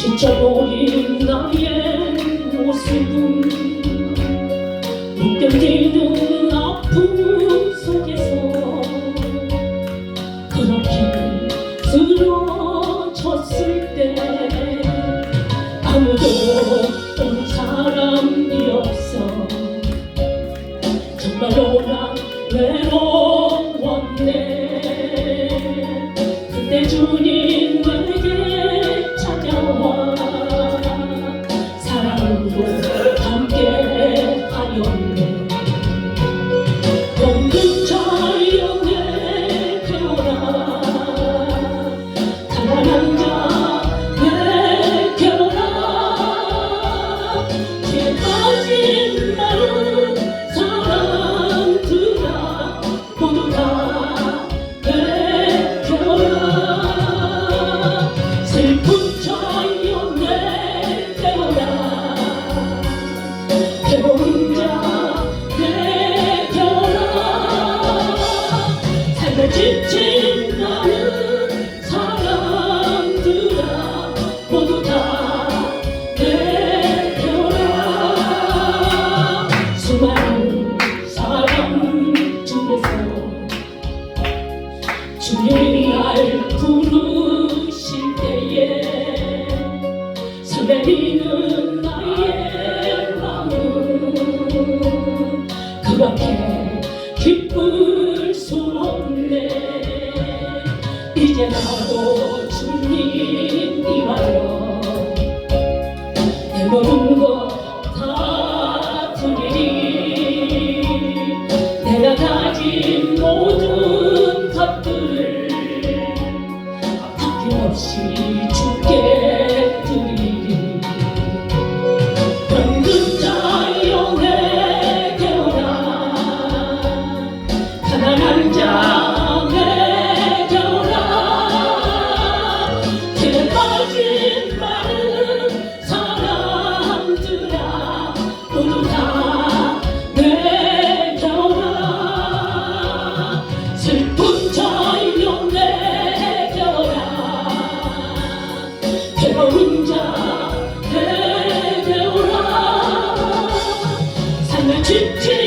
지쳐버린 나의 모습은 못 견디는 아픔 속에서 그렇게 쓰러졌을 때 아무도 온 사람이 없어 정말로 난 외로워. Jesus. 주님이 날 부르실 때에 설레이는 나의 마음 그렇게 기쁠 수 없네 이제 나도 주님 이하여 내 모든 것 一天。